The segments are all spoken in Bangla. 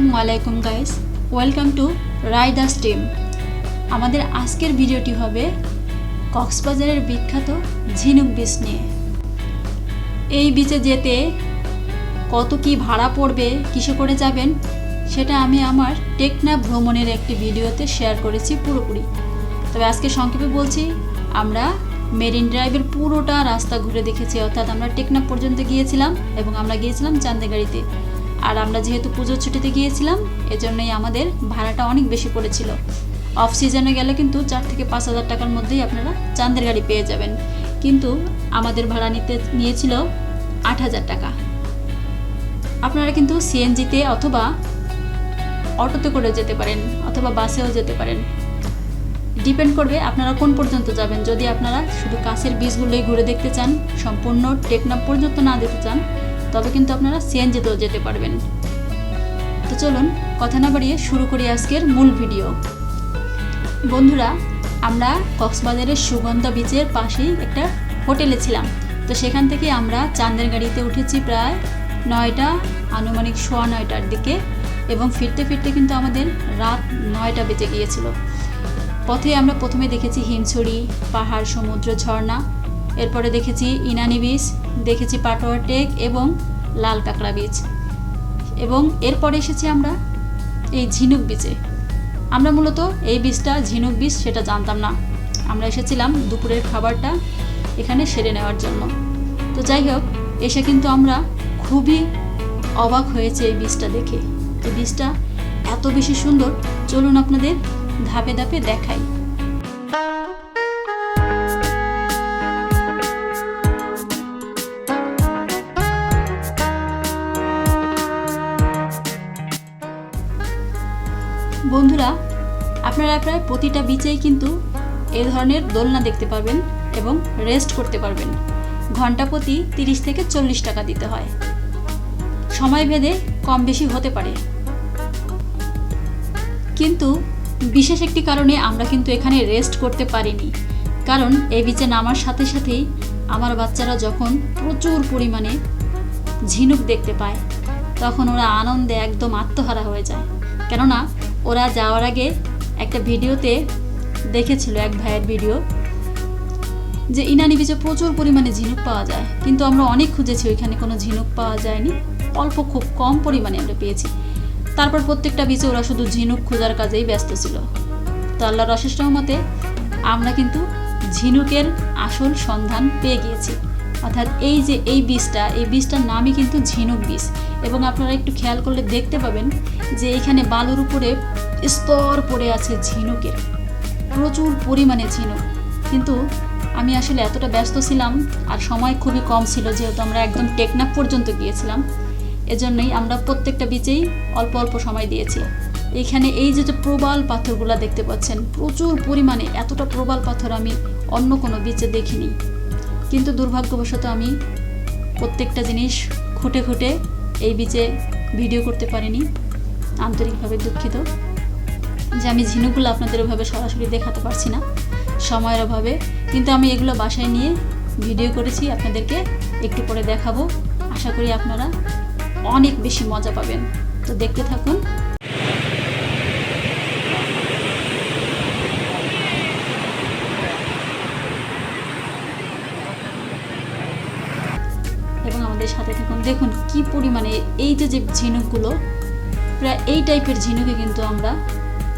আসসালামু আলাইকুম guys welcome to Riders team আমাদের আজকের ভিডিওটি হবে কক্সবাজারের বিখ্যাত ঝিনুক বিচ নিয়ে। এই বিচে যেতে কত কি ভাড়া পড়বে, কিসে করে যাবেন, সেটা আমি আমার টেকনা ভ্রমণের একটি ভিডিওতে শেয়ার করেছি পুরোপুরি। তবে আজকে সংক্ষেপে বলছি, আমরা মেরিন ড্রাইভের পুরোটা রাস্তা ঘুরে দেখেছি, অর্থাৎ আমরা টেকনাফ পর্যন্ত গিয়েছিলাম এবং আমরা গিয়েছিলাম চান্দেগাড়িতে। আর আমরা যেহেতু পুজোর ছুটিতে গিয়েছিলাম, এজন্যই আমাদের ভাড়াটা অনেক বেশি পড়েছিল। অফ সিজনে গেলে কিন্তু চার থেকে পাঁচ হাজার টাকার মধ্যেই আপনারা চান্দের গাড়ি পেয়ে যাবেন। কিন্তু আমাদের ভাড়া নিতে নিয়েছিল আট হাজার টাকা। আপনারা কিন্তু সিএনজিতে অথবা অটোতে করে যেতে পারেন অথবা বাসেও যেতে পারেন। ডিপেন্ড করবে আপনারা কোন পর্যন্ত যাবেন। যদি আপনারা শুধু কাছের বীজগুলোই ঘুরে দেখতে চান, সম্পূর্ণ টেকনাপ পর্যন্ত না যেতে চান তবে কিন্তু আপনারা সিএনজিতেও যেতে পারবেন। তো চলুন, কথা না বাড়িয়ে শুরু করি আজকের মূল ভিডিও। বন্ধুরা, আমরা কক্সবাজারের সুগন্ধা বিচের পাশেই একটা হোটেলে ছিলাম। তো সেখান থেকে আমরা চাঁদের গাড়িতে উঠেছি প্রায় নয়টা, আনুমানিক সোয়া নয়টার দিকে এবং ফিরতে ফিরতে কিন্তু আমাদের রাত নয়টা বেজে গিয়েছিল। পথে আমরা প্রথমে দেখেছি হিমছড়ি, পাহাড়, সমুদ্র, ঝর্ণা। এরপরে দেখেছি ইনানি বিচ দেখেছি পাটোয়ার টেক এবং লাল কাঁকড়া বিচ এবং এরপরে এসেছি আমরা এই ঝিনুক বিচে আমরা মূলত এই বীজটা, ঝিনুক বীজ সেটা জানতাম না। আমরা এসেছিলাম দুপুরের খাবারটা এখানে সেরে নেওয়ার জন্য। তো যাই হোক, এসে কিন্তু আমরা খুবই অবাক হয়েছে এই বীজটা দেখে। এই বীজটা এত বেশি সুন্দর, চলুন আপনাদের ধাপে ধাপে দেখাই। বন্ধুরা, আপনারা প্রায় প্রতিটা বিচেই কিন্তু এ ধরনের দোলনা দেখতে পাবেন এবং রেস্ট করতে পারবেন। ঘণ্টা প্রতি তিরিশ থেকে চল্লিশ টাকা দিতে হয়। সময় ভেদে কম বেশি হতে পারে। কিন্তু বিশেষ একটি কারণে আমরা কিন্তু এখানে রেস্ট করতে পারিনি। কারণ এই বিচে নামার সাথে সাথেই আমার বাচ্চারা যখন প্রচুর পরিমাণে ঝিনুক দেখতে পায়, তখন ওরা আনন্দে একদম আত্মহারা হয়ে যায়। কেননা ওরা যাওয়ার আগে একটা ভিডিওতে দেখেছিল, এক ভাইয়ের ভিডিও, যে ইনানি বিচে প্রচুর পরিমাণে ঝিনুক পাওয়া যায়। কিন্তু আমরা অনেক খুঁজেছি ওইখানে কোনো ঝিনুক পাওয়া যায়নি। অল্প খুব কম পরিমাণে আমরা পেয়েছি। তারপর প্রত্যেকটা বিচে ওরা শুধু ঝিনুক খোঁজার কাজেই ব্যস্ত ছিল। তো আল্লাহর অশেষ রহমতে আমরা কিন্তু ঝিনুকের আসল সন্ধান পেয়ে গিয়েছি। অর্থাৎ এই যে এই বীজটা, এই বীজটার নামই কিন্তু ঝিনুক বীজ। এবং আপনারা একটু খেয়াল করলে দেখতে পাবেন যে এখানে বালুর উপরে স্তর পড়ে আছে ঝিনুকের। প্রচুর পরিমাণে ঝিনুক। কিন্তু আমি আসলে এতটা ব্যস্ত ছিলাম আর সময় খুবই কম ছিল, যেহেতু আমরা একদম টেকনাফ পর্যন্ত গিয়েছিলাম। এজন্যই আমরা প্রত্যেকটা বিচেই অল্প অল্প সময় দিয়েছি। এখানে এই যে প্রবাল পাথরগুলো দেখতে পাচ্ছেন, প্রচুর পরিমাণে। এতটা প্রবাল পাথর আমি অন্য কোনো বিচে দেখিনি। কিন্তু দুর্ভাগ্যবশত আমি প্রত্যেকটা জিনিস খুঁটে খুঁটে এই বিচে ভিডিও করতে পারিনি, আন্তরিকভাবে দুঃখিত। যে আমি ঝিনুকগুলো আপনাদের ওভাবে সরাসরি দেখাতে পারছি না, সময়ের অভাবে। কিন্তু আমি এগুলো বাসায় নিয়ে ভিডিও করেছি, আপনাদেরকে একটু পরে দেখাবো। আশা করি আপনারা অনেক বেশি মজা পাবেন। তো দেখতে থাকুন থাকুন দেখুন কি পরিমাণে এই যে যে ঝিনুকগুলো, প্রায় এই টাইপের ঝিনুকে কিন্তু আমরা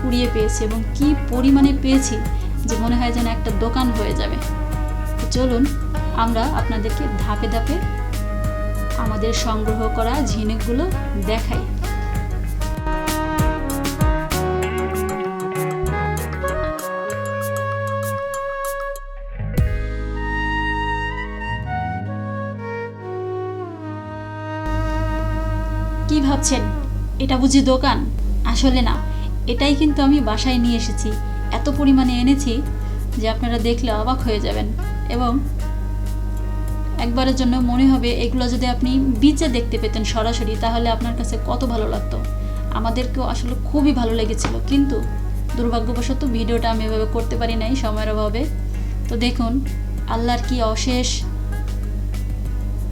কুড়িয়ে পেয়েছি এবং কি পরিমাণে পেয়েছি যে মনে হয় যেন একটা দোকান হয়ে যাবে। চলুন আমরা আপনাদেরকে ধাপে ধাপে আমাদের সংগ্রহ করা ঝিনুকগুলো দেখাই। কি ভাবছেন? এটা বুঝি দোকান? আসলে না, এটাই কিন্তু আমি বাসায় নিয়ে এসেছি। এত পরিমাণে এনেছি যে আপনারা দেখলে অবাক হয়ে যাবেন। এবং একবারের জন্য মনে হবে এগুলো যদি আপনি বিচে দেখতে পেতেন সরাসরি, তাহলে আপনার কাছে কত ভালো লাগতো। আমাদেরকেও আসলে খুবই ভালো লেগেছিল। কিন্তু দুর্ভাগ্যবশত ভিডিওটা আমি এভাবে করতে পারি নাই সময়ের অভাবে। তো দেখুন, আল্লাহর কি অশেষ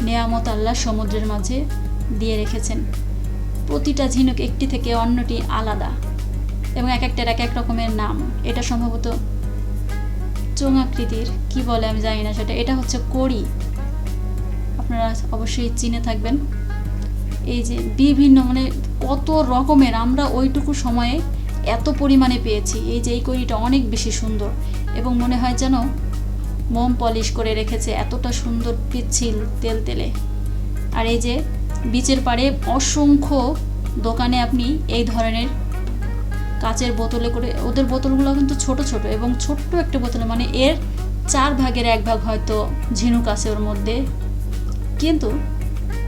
নেয়ামত আল্লাহ সমুদ্রের মাঝে দিয়ে রেখেছেন। প্রতিটা ঝিনুক একটি থেকে অন্যটি আলাদা এবং এক একটার এক এক রকমের নাম। এটা সম্ভবত চোঙাকৃতির, কি বলে আমি জানি না সেটা। এটা হচ্ছে কড়ি। আপনারা অবশ্যই চিনে থাকবেন। এই যে বিভিন্ন মানে কত রকমের আমরা ওইটুকু সময়ে এত পরিমাণে পেয়েছি। এই যে এই কড়িটা অনেক বেশি সুন্দর এবং মনে হয় যেন মোম পলিশ করে রেখেছে এতটা সুন্দর পিচ্ছিল তেল তেলে। আর এই যে বিচের পাড়ে অসংখ্য দোকানে আপনি এই ধরনের কাচের বোতলে করে, ওদের বোতলগুলো কিন্তু ছোট ছোট এবং ছোট্ট একটা বোতলে মানে এর চার ভাগের এক ভাগ হয়তো ঝিনুক আছে ওর মধ্যে, কিন্তু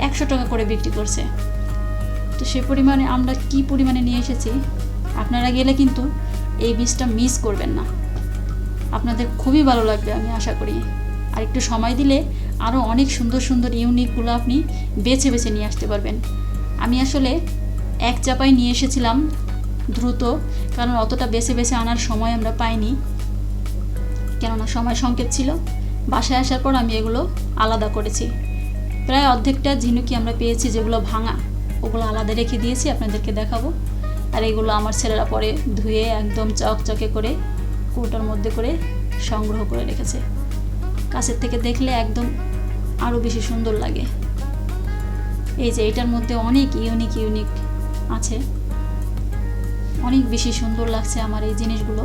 একশো টাকা করে বিক্রি করছে। তো সে পরিমাণে আমরা কি পরিমাণে নিয়ে এসেছি, আপনারা গেলে কিন্তু এই বীজটা মিস করবেন না। আপনাদের খুবই ভালো লাগবে আমি আশা করি। আর একটু সময় দিলে আরও অনেক সুন্দর সুন্দর ইউনিকগুলো আপনি বেছে বেছে নিয়ে আসতে পারবেন। আমি আসলে এক চাপায় নিয়ে এসেছিলাম দ্রুত, কারণ অতটা বেছে বেছে আনার সময় আমরা পাইনি। কেননা সময় সংকেত ছিল, বাসায় আসার পর আমি এগুলো আলাদা করেছি। প্রায় অর্ধেকটা ঝিনুকি আমরা পেয়েছি যেগুলো ভাঙা, ওগুলো আলাদা রেখে দিয়েছি, আপনাদেরকে দেখাবো। আর এগুলো আমার ছেলেরা পরে ধুয়ে একদম চকচকে করে কৌটার মধ্যে করে সংগ্রহ করে রেখেছে। কাছের থেকে দেখলে একদম আরও বেশি সুন্দর লাগে। এই যে এটার মধ্যে অনেক ইউনিক ইউনিক আছে। অনেক বেশি সুন্দর লাগছে আমার এই জিনিসগুলো।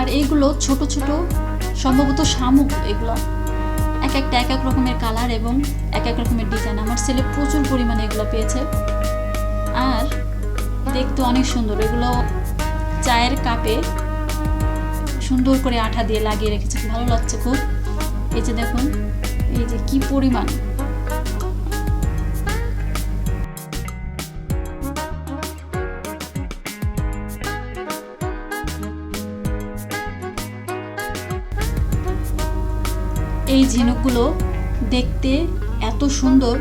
আর এইগুলো ছোট ছোট, সম্ভবত শামুক এগুলো। এক একটা এক এক রকমের কালার এবং এক এক রকমের ডিজাইন আমার ছেলে প্রচুর পরিমাণে এগুলো পেয়েছে। আর দেখতে অনেক সুন্দর। এগুলো চায়ের কাপে সুন্দর করে আঠা দিয়ে লাগিয়ে রেখেছে। ভালো লাগছে খুব। এই যে দেখুন, এই যে কি পরিমাণ। ঝিনুকগুলো দেখতে এত সুন্দর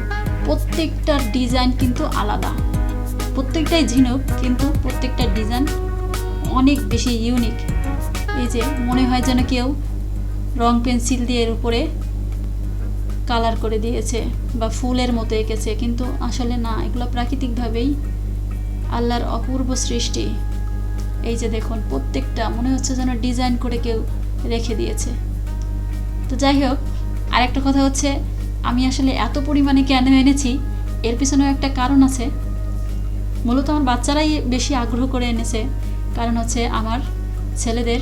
প্রত্যেকটার ডিজাইন কিন্তু আলাদা। প্রত্যেকটাই ঝিনুক, কিন্তু প্রত্যেকটা ডিজাইন অনেক বেশি ইউনিক এই যে মনে হয় যেন কেউ রং পেন্সিল দিয়ে এর উপরে কালার করে দিয়েছে বা ফুলের মতো এঁকেছে, কিন্তু আসলে না, এগুলো প্রাকৃতিকভাবেই আল্লাহর অপূর্ব সৃষ্টি। এই যে দেখুন, প্রত্যেকটা মনে হচ্ছে যেন ডিজাইন করে কেউ রেখে দিয়েছে। তো যাই হোক আরেকটা কথা হচ্ছে, আমি আসলে এত পরিমাণে কেন এনেছি, এর পিছনেও একটা কারণ আছে। মূলত আমার বাচ্চারাই বেশি আগ্রহ করে এনেছে, কারণ হচ্ছে আমার ছেলেদের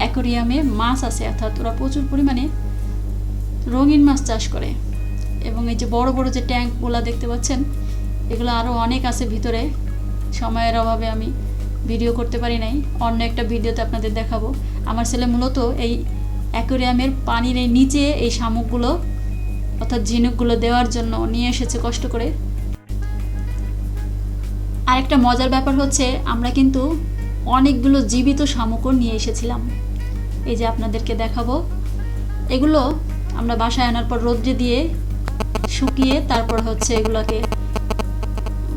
অ্যাকোরিয়ামে মাছ আছে, অর্থাৎ ওরা প্রচুর পরিমাণে রঙিন মাছ চাষ করে। এবং এই যে বড় বড় যে ট্যাঙ্কগুলো দেখতে পাচ্ছেন, এগুলো আরও অনেক আছে ভিতরে। সময়ের অভাবে আমি ভিডিও করতে পারি নাই, অন্য একটা ভিডিওতে আপনাদের দেখাবো। আমার ছেলে মূলত এই অ্যাকোরিয়ামের পানির এই নিচে এই শামুকগুলো, অর্থাৎ ঝিনুকগুলো দেওয়ার জন্য নিয়ে এসেছে কষ্ট করে। আরেকটা মজার ব্যাপার হচ্ছে, আমরা কিন্তু অনেকগুলো জীবিত শামুকও নিয়ে এসেছিলাম। এই যে আপনাদেরকে দেখাবো। এগুলো আমরা বাসায় আনার পর রোদ্রে দিয়ে শুকিয়ে তারপর হচ্ছে এগুলোকে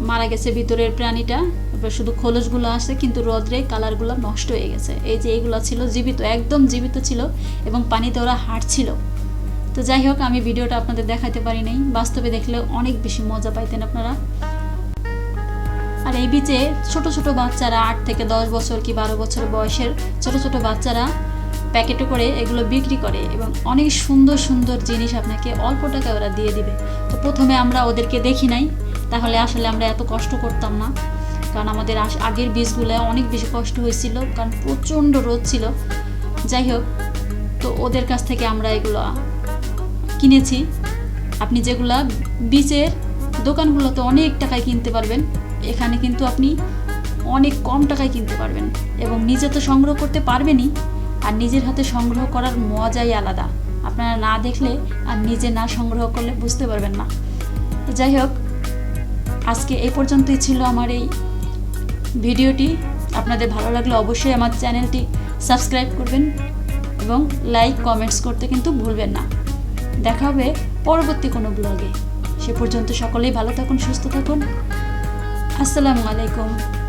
মারা গেছে ভিতরের প্রাণীটা। শুধু খোলসগুলো আসে, কিন্তু রোদ্রে কালারগুলো নষ্ট হয়ে গেছে। এই যে এইগুলো ছিল জীবিত, একদম জীবিত ছিল এবং পানিতে ওরা হাঁটছিল। তো যাই হোক, আমি ভিডিওটা আপনাদের দেখাতে পারি নাই। বাস্তবে দেখলে অনেক বেশি মজা পাইতেন আপনারা। আর এই বিচে ছোট ছোট বাচ্চারা, আট থেকে দশ বছর কি বারো বছর বয়সের ছোট ছোট বাচ্চারা প্যাকেটে করে এগুলো বিক্রি করে এবং অনেক সুন্দর সুন্দর জিনিস আপনাকে অল্প টাকায় ওরা দিয়ে দিবে। তো প্রথমে আমরা ওদেরকে দেখি নাই, তাহলে আসলে আমরা এত কষ্ট করতাম না। কারণ আমাদের আগের বীজগুলো অনেক বেশি কষ্ট হয়েছিল, কারণ প্রচণ্ড রোদ ছিল। যাই হোক, তো ওদের কাছ থেকে আমরা এগুলো কিনেছি। আপনি যেগুলা বীজের দোকানগুলোতে অনেক টাকায় কিনতে পারবেন, এখানে কিন্তু আপনি অনেক কম টাকায় কিনতে পারবেন এবং নিজে তো সংগ্রহ করতে পারবেনই, আর নিজের হাতে সংগ্রহ করার মজাই আলাদা। আপনারা না দেখলে আর নিজে না সংগ্রহ করলে বুঝতে পারবেন না। তো যাই হোক, আজকে এই পর্যন্তই ছিল আমার এই ভিডিওটি আপনাদের ভালো লাগলে অবশ্যই আমার চ্যানেলটি সাবস্ক্রাইব করবেন এবং লাইক, কমেন্টস করতে কিন্তু ভুলবেন না। দেখা হবে পরবর্তী কোনো ব্লগে। সে পর্যন্ত সকলেই ভালো থাকুন, সুস্থ থাকুন। আসসালামু আলাইকুম।